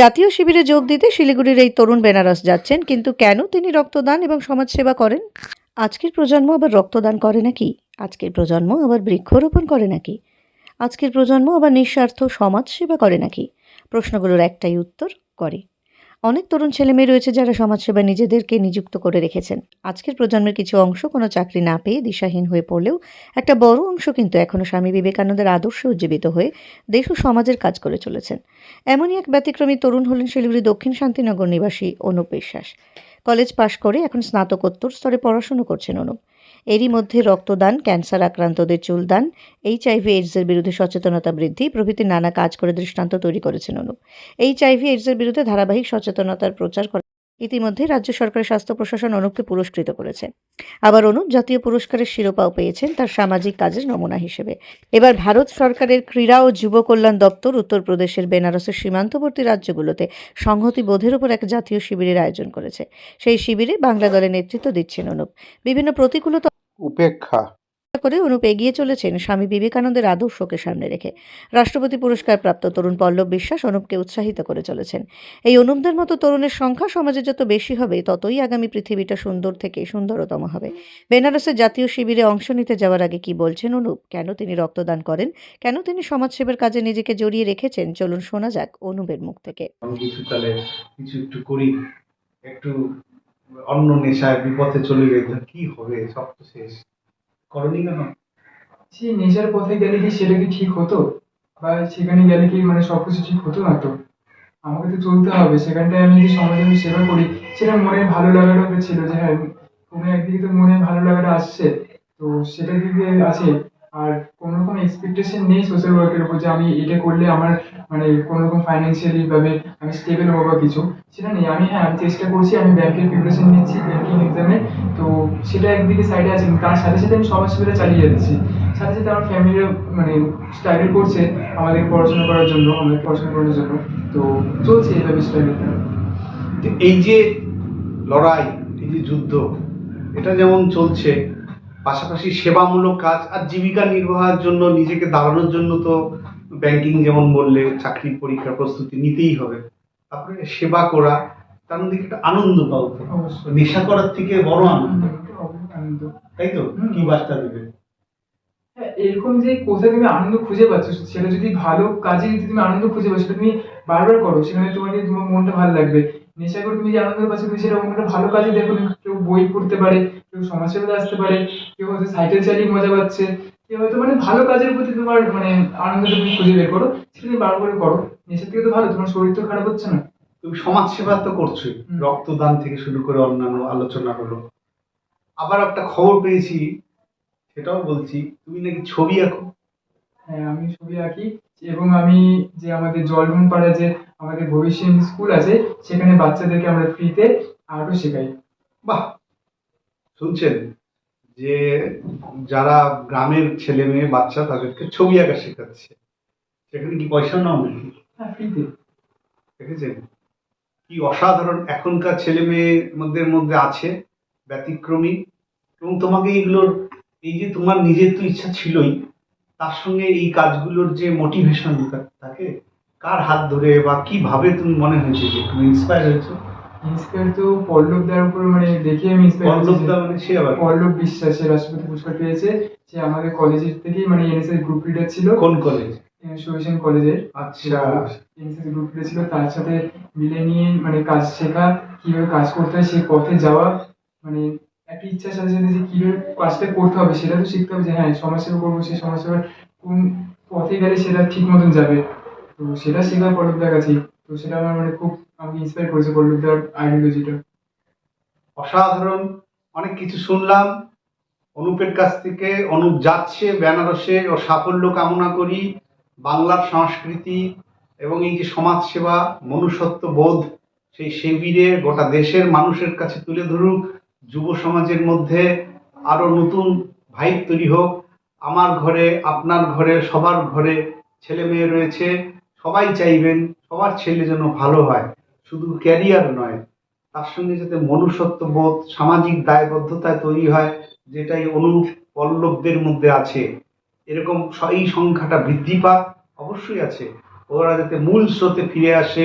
জাতীয় শিবিরে যোগ দিতে শিলিগুড়ির এই তরুণ বেনারস যাচ্ছেন, কিন্তু কেন তিনি রক্তদান এবং সমাজসেবা করেন? আজকের প্রজন্ম আবার রক্তদান করে নাকি? আজকের প্রজন্ম আবার বৃক্ষরোপণ করে নাকি? আজকের প্রজন্ম আবার নিঃস্বার্থ সমাজসেবা করে নাকি? প্রশ্নগুলোর একটাই উত্তর, করে। অনেক তরুণ ছেলেমেয়ে রয়েছে যারা সমাজসেবা নিজেদেরকে নিযুক্ত করে রেখেছেন। আজকের প্রজন্মের কিছু অংশ কোনো চাকরি না পেয়ে দিশাহীন হয়ে পড়লেও একটা বড় অংশ কিন্তু এখনও স্বামী বিবেকানন্দের আদর্শে উজ্জীবিত হয়ে দেশ ও সমাজের কাজ করে চলেছেন। এমনই এক ব্যতিক্রমী তরুণ হলেন শিলিগুড়ি দক্ষিণ শান্তিনগর নিবাসী অনুপ বিশ্বাস। কলেজ পাশ করে এখন স্নাতকোত্তর স্তরে পড়াশুনো করছেন অনুপ। এরই মধ্যে রক্তদান, ক্যান্সার আক্রান্তদের চুলদান, এইচআইভি এইডসের বিরুদ্ধে সচেতনতা বৃদ্ধি, প্রভৃতি নানা কাজ করে দৃষ্টান্ত তৈরি করেছেন অনুপ এইচআইভি এইডসের বিরুদ্ধে ধারাবাহিক সচেতনতার প্রচার করে ইতিমধ্যে রাজ্য সরকারের স্বাস্থ্য প্রশাসন অনুপকে পুরস্কৃত করেছে। আবার অনুপ জাতীয় পুরস্কারের শিরোপাও পেয়েছেন তার সামাজিক কাজের নমুনা হিসেবে। এবার ভারত সরকারের ক্রীড়া ও যুব কল্যাণ দপ্তর উত্তরপ্রদেশের বেনারসের সীমান্তবর্তী রাজ্যগুলোতে সংহতি বোধের উপর এক জাতীয় শিবিরের আয়োজন করেছে। সেই শিবিরে বাংলা দলের নেতৃত্ব দিচ্ছেন অনুপ। বিভিন্ন প্রতিকূলতা উপেক্ষা। করে অনুপ এগিয়ে চলেছেন স্বামী বিবেকানন্দের আদর্শকে সামনে রেখে। রাষ্ট্রপতি পুরস্কার প্রাপ্ত তরুণ পল্লব বিশ্বাস অনুপকে উৎসাহিত করে চলেছেন। এই অনুপদের মতো তরুণের সংখ্যা সমাজে যত বেশি হবে ততই আগামী পৃথিবীটা সুন্দর থেকে সুন্দরতম হবে। বেনারসের জাতীয় শিবিরে অংশ নিতে যাওয়ার আগে কি বলছেন অনুপ? কেন তিনি রক্তদান করেন? কেন তিনি সমাজসেবার কাজে নিজেকে জড়িয়ে রেখেছেন? চলুন শোনা যাক অনুপের মুখ থেকে। আমি কিছু তাহলে কিছু একটু করি একটু অন্য নেশায় বিপথে চলে গেলে কি হবে? সব তো শেষ। করনি কেন? সেই নেশার পথে গেলে কি সেটা কি ঠিক হতো? বা সেখানে গেলে কি মানে সবকিছু ঠিক হতো না তো? আমাকে তো চলতে হবে। সেখানটায় আমি যে সমাজে আমি সেবা করি, সেটা মনে ভালো লাগাটা ছিল যে হ্যাঁ কোনো একদিকে তো মনে ভালো লাগাটা আসছে। তো সেটা দিকে আছে? আর কোনো রকম এক্সপেকটেশন নেই সোশ্যাল ওয়ার্কের উপর যে আমি এটা করলে আমার মানে কোনো রকম ফাইন্যান্সিয়ালি ভাবে আমি স্টেবল হব বা কিছু, সেটা নেই। আমি হ্যাঁ আমি চেষ্টা করছি, আমি ব্যাংকের প্রিপারেশন নিচ্ছি ব্যাংকিং এক্সামে তো সেটা একদিকে সাইডে আছে তার সাথে সাথে আমি সমাজ সেবাটা চালিয়ে যাচ্ছি। সাথে সাথে আমার ফ্যামিলিও মানে স্ট্রাগল করছে আমাদের পড়াশোনা করার জন্য, আমাদের পড়াশোনা করার জন্য। তো চলছে এইভাবে স্ট্রাগলটা এই যে লড়াই, এই যে যুদ্ধ, এটা যেমন চলছে পাশাপাশি সেবামূলক কাজ আর জীবিকা নির্বাহের জন্য নিজেকে দাঁড়ানোর জন্য তো ব্যাংকিং যেমন বললে চাকরির পরীক্ষার প্রস্তুতি নিতেই হবে। তারপরে সেবা করা তার মধ্যে একটা আনন্দ পাও তো। নেশা করার থেকে বড় আনন্দ। তাই তো? কি বার্তা দেবে? হ্যাঁ, এরকম যে কোথায় তুমি আনন্দ খুঁজে পাচ্ছ সেটা যদি ভালো কাজে যদি তুমি আনন্দ খুঁজে পাচ্ছ তুমি বারবার করো সেখানে তোমাকে তোমার মনটা ভালো লাগবে। নেশা করে তুমি যে আনন্দ পাচ্ছ তুমি সেটা অন্য একটা ভালো কাজে দেখো। কেউ বই পড়তে পারে কেউ সমাজসেবাতে আসতে পারে কেউ হয়তো সাইকেল চালিয়ে মজা পাচ্ছে। কেউ হয়তো মানে ভালো কাজের প্রতি তোমার মানে আনন্দটা তুমি খুঁজে বের করো সেটা তুমি বারবার করে করো। নেশার থেকে তো ভালো তোমার শরীর তো খারাপ হচ্ছে না। তুমি সমাজ সেবা তো করছোই। রক্তদান থেকে শুরু করে অন্যান্য আলোচনা হলো। আবার একটা খবর পেয়েছি সেটাও বলছি। তুমি নাকি ছবি আঁকো। আমি ছবি আঁকি এবং আমি যে আমাদের জলরুম পাড়া যে আমাদের ভবিষ্যৎ স্কুল আছে সেখানে বাচ্চাদেরকে আমরা ফ্রিতে আর্টও শেখাই। বাহ! শুনছেন যে যারা গ্রামের ছেলে মেয়ে বাচ্চা তাদেরকে ছবি আঁকা শেখাচ্ছে। সেখানে কি পয়সা নাও নাকি? হ্যাঁ ফ্রিতে। দেখেছেন? কি অসাধারণ এখনকার ছেলে মেয়ের মধ্যে মধ্যে আছে ব্যতিক্রমী। এবং তোমাকে এগুলোর এই যে তোমার নিজের তো ইচ্ছা ছিলই তার সঙ্গে এই কাজগুলোর যে মোটিভেশন থাকে কার হাত ধরে বা কীভাবে তুমি মনে হয়েছে যে তুমি ইন্সপায়ার হয়েছো? ইন্সপায়ার তো পল্লব দার উপর মানে দেখে আমি ইন্সপায়ার পল্লবদা মানে সে আবার? পল্লব বিশ্বাস সে রাষ্ট্রপতি পুরস্কার পেয়েছে সে আমাদের কলেজের থেকেই মানে এনএসএস গ্রুপ লিডার ছিল। কোন কলেজ সোয়েশন কলেজের আচ্ছা। এনএসএস গ্রুপ লিডার ছিল তার সাথে মিলে নিয়ে মানে কাজ শেখা কীভাবে কাজ করতে হয় সেই পথে যাওয়া মানে একটা ইচ্ছার সাথে সাথে যে কীভাবে কাজটা করতে হবে, সেটা তো শিখতে হবে যে হ্যাঁ সমাজসেবা করব, সেই সমাজসেবার কোন পথে গেলে সেটা ঠিক মতন যাবে। তো সেটা শেখা পল্লবদার কাছেই তো সেটা আমার মানে খুব আমাকে ইন্সপায়ার করেছে পল্লবদার আইডিওলজিটা অসাধারণ। অনেক কিছু শুনলাম। অনুপের কাছ থেকে, অনুপ যাচ্ছে বেনারসে ও সাফল্য কামনা করি। বাংলার সংস্কৃতি এবং এই যে সমাজসেবা মনুষ্যত্ব বোধ সেই শিবিরে গোটা দেশের মানুষের কাছে তুলে ধরুক। যুব সমাজের মধ্যে আরও নতুন ভাইব তৈরি হোক। আমার ঘরে, আপনার ঘরে, সবার ঘরে ছেলে মেয়ে রয়েছে, সবাই চাইবেন সবার ছেলে যেন ভালো হয়। শুধু ক্যারিয়ার নয়, তার সঙ্গে যাতে মনুষ্যত্ব বোধ সামাজিক দায়বদ্ধতা তৈরি হয়, যেটাই অনুরূপ পল্লবদের মধ্যে আছে। এরকম এই সংখ্যাটা বৃদ্ধি পাক, অবশ্যই আছে। ওরা যাতে মূল স্রোতে ফিরে আসে,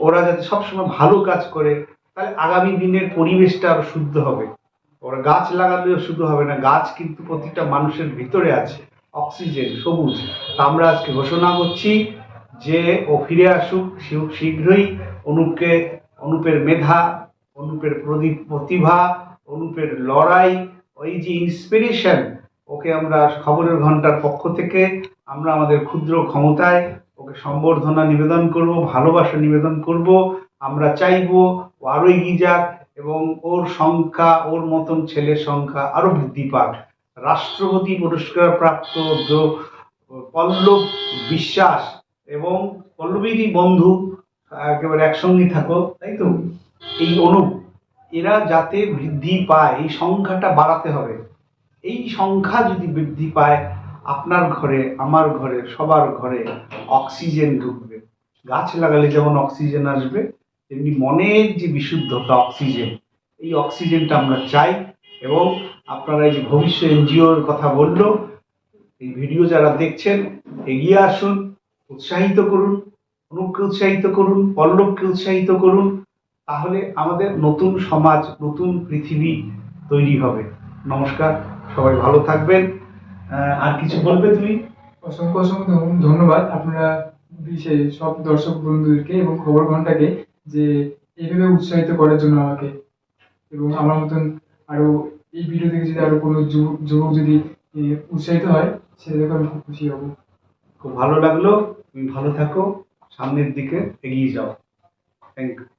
ওরা যাতে সবসময় ভালো কাজ করে তাহলে আগামী দিনের পরিবেশটা আরও শুদ্ধ হবে। ওরা গাছ লাগালেও শুধু হবে না। গাছ কিন্তু প্রতিটা মানুষের ভিতরে আছে। অক্সিজেন, সবুজ। আমরা আজকে ঘোষণা করছি যে ও ফিরে আসুক শীঘ্রই। অনুপকে, অনুপের মেধা, অনুপের প্রদীপ প্রতিভা, অনুপের লড়াই, ওই যে ইন্সপিরেশন ওকে আমরা খবরের ঘণ্টার পক্ষ থেকে, আমরা আমাদের ক্ষুদ্র ক্ষমতায় ওকে সম্বর্ধনা নিবেদন করব, ভালোবাসা নিবেদন করব আমরা চাইব ও এগিয়ে যাক এবং ওর সংখ্যা, ওর মতন ছেলের সংখ্যা আরও বৃদ্ধি পাক। রাষ্ট্রপতি পুরস্কার প্রাপ্ত পল্লব বিশ্বাস এবং পল্লবীরই বন্ধু, একেবারে একসঙ্গে থাকো, তাই তো? এই অনুপ এরা যাতে বৃদ্ধি পায়, এই সংখ্যাটা বাড়াতে হবে। এই সংখ্যা যদি বৃদ্ধি পায়, আপনার ঘরে, আমার ঘরে, সবার ঘরে অক্সিজেন ঢুকবে। গাছ লাগালে যেমন অক্সিজেন আসবে তেমনি মনের যে বিশুদ্ধতা অক্সিজেন এই অক্সিজেনটা আমরা চাই এবং আপনারা এই যে ভবিষ্য এনজিওর কথা বলল, এই ভিডিও যারা দেখছেন, এগিয়ে আসুন, উৎসাহিত করুন, অনুপকে উৎসাহিত করুন, পল্লবকে উৎসাহিত করুন, তাহলে আমাদের নতুন সমাজ, নতুন পৃথিবী তৈরি হবে। নমস্কার, সবাই ভালো থাকবেন। আর কিছু বলবে তুমি? অসংখ্য অসংখ্য ধন্যবাদ। আপনারা সব দর্শক বন্ধুদেরকে এবং খবর ঘন্টাকে যে এইভাবে উৎসাহিত করার জন্য আমাকে। এবং আমার মতন আরও এই ভিডিও থেকে যদি আরও কোনো যুবক যদি উৎসাহিত হয় সেটাকে দেখে আমি খুব খুশি হব। খুব ভালো লাগল। তুমি ভালো থাকো। সামনের দিকে এগিয়ে যাও। Thank you